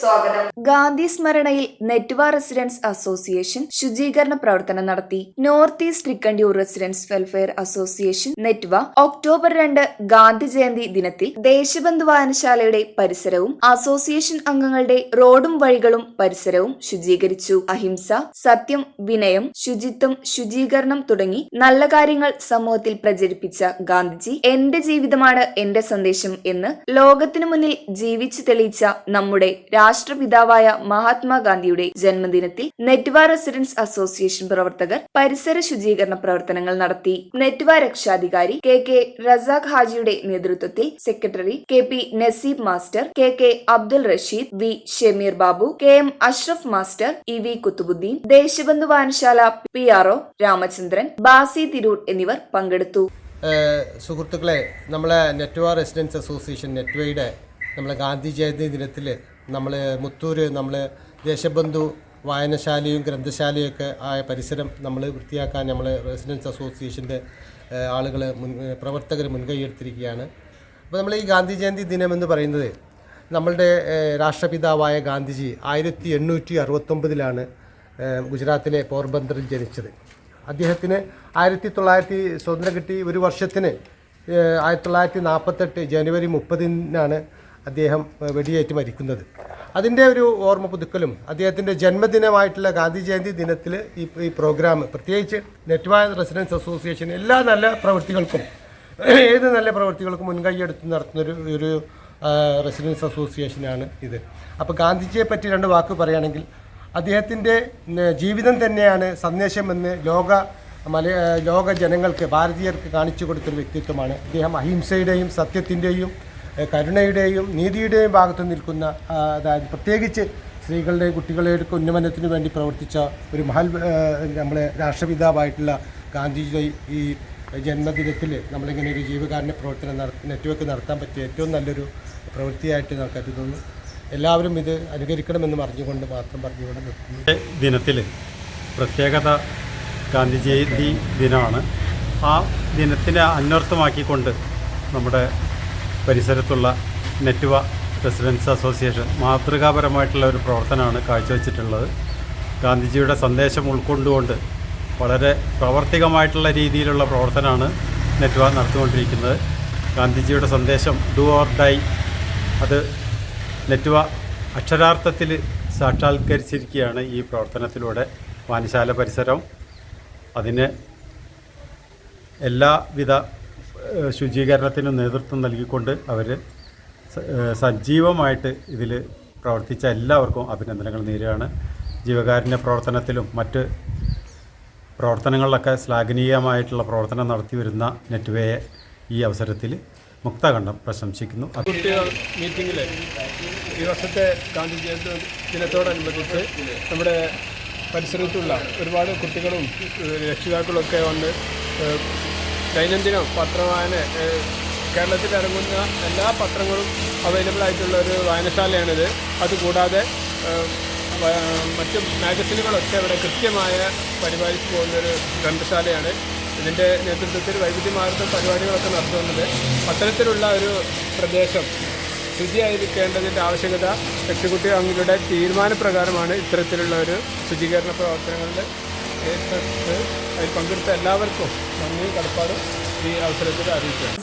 സ്വാഗതം. ഗാന്ധി സ്മരണയിൽ നെറ്റ്വ residence association ശുചീകരണ പ്രവർത്തനം നടത്തി. North east Thrikkandiyoor residence welfare association നെറ്റ്വ October രണ്ട് ഗാന്ധി ജയന്തി ദിനത്തിൽ ദേശബന്ധു വായനശാലയുടെ പരിസരവും അസോസിയേഷൻ അംഗങ്ങളുടെ റോഡും വഴികളും പരിസരവും ശുചീകരിച്ചു. അഹിംസ സത്യം വിനയം ശുചിത്വം ശുചീകരണം തുടങ്ങി നല്ല കാര്യങ്ങൾ സമൂഹത്തിൽ പ്രചരിപ്പിച്ച ഗാന്ധിജി എന്റെ ജീവിതമാണ് എന്റെ സന്ദേശം എന്ന് ലോകത്തിനു മുന്നിൽ ജീവിച്ചു തെളിയിച്ച നമ്മുടെ രാഷ്ട്രപിതാവായ മഹാത്മാഗാന്ധിയുടെ ജന്മദിനത്തിൽ നെറ്റ്വ റെസിഡൻസ് അസോസിയേഷൻ പ്രവർത്തകർ പരിസര ശുചീകരണ പ്രവർത്തനങ്ങൾ നടത്തി. നെറ്റ്വ രക്ഷാധികാരി കെ കെ റസാഖ് ഹാജിയുടെ നേതൃത്വത്തിൽ secretary K P Naseeb master K K Abdul Rasheed V Shameer Babu K M Ashraf master E V Kuthubuddin Deshabandhu Vayanashala P R O Ramachandran Basi Tirur എന്നിവർ പങ്കെടുത്തു. സുഹൃത്തുക്കളെ നമ്മളെ നെറ്റ്വ റെസിഡൻസ് അസോസിയേഷൻ നെറ്റ്വയുടെ നമ്മളെ ഗാന്ധി ജയന്തി ദിനത്തിൽ നമ്മൾ മുത്തൂർ നമ്മൾ ദേശബന്ധു വായനശാലയും ഗ്രന്ഥശാലയും ഒക്കെ ആയ പരിസരം നമ്മൾ വൃത്തിയാക്കാൻ നമ്മൾ റെസിഡൻസ് അസോസിയേഷന്റെ ആളുകൾ മുൻ പ്രവർത്തകർ മുൻകൈ എടുത്തിരിക്കുകയാണ് അപ്പോൾ നമ്മൾ ഈ ഗാന്ധി ജയന്തി ദിനം എന്ന് പറയുന്നത് നമ്മളുടെ രാഷ്ട്രപിതാവായ ഗാന്ധിജി ആയിരത്തി എണ്ണൂറ്റി അറുപത്തൊമ്പതിലാണ് ഗുജറാത്തിലെ പോർബന്തറിൽ ജനിച്ചത്. അദ്ദേഹത്തിന് ആയിരത്തി തൊള്ളായിരത്തി സ്വതന്ത്രം കിട്ടി ഒരു വർഷത്തിന് ആയിരത്തി തൊള്ളായിരത്തി നാൽപ്പത്തെട്ട് ജനുവരി മുപ്പതിനാണ് അദ്ദേഹം വെടിയേറ്റ് മരിക്കുന്നത്. അതിന്റെ ഒരു ഓർമ്മ പുതുക്കലും അദ്ദേഹത്തിന്റെ ജന്മദിനമായിട്ടുള്ള ഗാന്ധി ജയന്തി ദിനത്തിൽ ഈ ഈ പ്രോഗ്രാം പ്രത്യേകിച്ച് നെറ്റ്വായ റെസിഡൻസ് അസോസിയേഷൻ എല്ലാ നല്ല പ്രവൃത്തികൾക്കും ഏത് നല്ല പ്രവൃത്തികൾക്കും മുൻകൈയ്യെടുത്ത് എടുത്ത് നടത്തുന്നൊരു ഒരു റെസിഡൻസ് അസോസിയേഷനാണ് ഇത്. അപ്പോൾ ഗാന്ധിജിയെ പറ്റി രണ്ട് വാക്ക് പറയുകയാണെങ്കിൽ അദ്ദേഹത്തിന്റെ ജീവിതം തന്നെയാണ് സന്ദേശമെന്ന് ലോക മല ലോക ജനങ്ങൾക്ക് ഭാരതീയർക്ക് കാണിച്ചു കൊടുത്തൊരു വ്യക്തിത്വമാണ്. അദ്ദേഹം അഹിംസയുടെയും സത്യത്തിന്റെയും കരുണയുടെയും നീതിയുടെയും ഭാഗത്ത് നിൽക്കുന്ന അതായത് പ്രത്യേകിച്ച് സ്ത്രീകളുടെയും കുട്ടികളുടെയും ഉന്നമനത്തിന് വേണ്ടി പ്രവർത്തിച്ച ഒരു മഹൽ നമ്മളെ രാഷ്ട്രപിതാവായിട്ടുള്ള ഗാന്ധിജിയുടെ ഈ ജന്മദിനത്തിൽ നമ്മളിങ്ങനെ ഒരു ജീവകാരുണ്യ പ്രവർത്തനം നെറ്റ്വർക്ക് നടത്താൻ പറ്റിയ ഏറ്റവും നല്ലൊരു പ്രവൃത്തിയായിട്ട് ഞാൻ കരുതുന്നു. എല്ലാവരും ഇത് അനുകരിക്കണമെന്ന് പറഞ്ഞുകൊണ്ട് മാത്രം പറഞ്ഞുകൊണ്ട് നിർത്തുന്നു. ദിനത്തിൽ പ്രത്യേകത ഗാന്ധി ജയന്തി ദിനമാണ് ആ ദിനത്തിനെ അന്വർത്ഥമാക്കിക്കൊണ്ട് നമ്മുടെ പരിസരത്തുള്ള നെറ്റ്വ റെസിഡൻസ് അസോസിയേഷൻ മാതൃകാപരമായിട്ടുള്ള ഒരു പ്രവർത്തനമാണ് കാഴ്ചവെച്ചിട്ടുള്ളത്. ഗാന്ധിജിയുടെ സന്ദേശം ഉൾക്കൊണ്ടുകൊണ്ട് വളരെ പ്രാവർത്തികമായിട്ടുള്ള രീതിയിലുള്ള പ്രവർത്തനമാണ് നെറ്റ്വ നടത്തിക്കൊണ്ടിരിക്കുന്നത്. ഗാന്ധിജിയുടെ സന്ദേശം ഡു ഓർ ഡൈ അത് നെറ്റ്വ അക്ഷരാർത്ഥത്തിൽ സാക്ഷാത്കരിച്ചിരിക്കുകയാണ് ഈ പ്രവർത്തനത്തിലൂടെ വായനശാല പരിസരം. അതിന് എല്ലാവിധ ശുചീകരണത്തിനും നേതൃത്വം നൽകിക്കൊണ്ട് അവർ സജീവമായിട്ട് ഇതിൽ പ്രവർത്തിച്ച എല്ലാവർക്കും അഭിനന്ദനങ്ങൾ നേരുകയാണ്. ജീവകാരുണ്യ പ്രവർത്തനത്തിലും മറ്റ് പ്രവർത്തനങ്ങളിലൊക്കെ ശ്ലാഘനീയമായിട്ടുള്ള പ്രവർത്തനം നടത്തി വരുന്ന നെറ്റ്വേയെ ഈ അവസരത്തിൽ മുക്തകണ്ഠം പ്രശംസിക്കുന്നു. മീറ്റിങ്ങിൽ ഈ വർഷത്തെ ഗാന്ധി ജയന്തി ദിനത്തോടനുബന്ധിച്ച് നമ്മുടെ പരിസരത്തുള്ള ഒരുപാട് കുട്ടികളും ഏഹ് രക്ഷിതാക്കളും ഒക്കെ വന്ന് ദൈനംദിനം പത്രവായന കേരളത്തിൽ ഇറങ്ങുന്ന എല്ലാ പത്രങ്ങളും അവൈലബിൾ ആയിട്ടുള്ള ഒരു വായനശാലയാണിത്. അതുകൂടാതെ മറ്റ് മാഗസിനുകളൊക്കെ ഇവിടെ കൃത്യമായ പരിപാലിച്ചു പോകുന്നൊരു ഗ്രന്ഥശാലയാണ്. ഇതിന്റെ നേതൃത്വത്തിൽ വൈവിധ്യമാർന്ന പരിപാടികളൊക്കെ നടത്തുന്നുണ്ട്. അത്തരത്തിലുള്ള ഒരു പ്രദേശം ശുചിയായിരിക്കേണ്ടതിന്റെ ആവശ്യകത എക്സിക്യൂട്ടീവ് അംഗങ്ങളുടെ തീരുമാനപ്രകാരമാണ് ഇത്തരത്തിലുള്ള ഒരു ശുചീകരണ പ്രവർത്തനങ്ങളിൽ ഏറ്റെടുത്ത് അതിൽ പങ്കെടുത്ത എല്ലാവർക്കും നന്ദി കടപ്പാടും ഈ അവസരത്തിൽ അറിയിക്കുകയാണ്.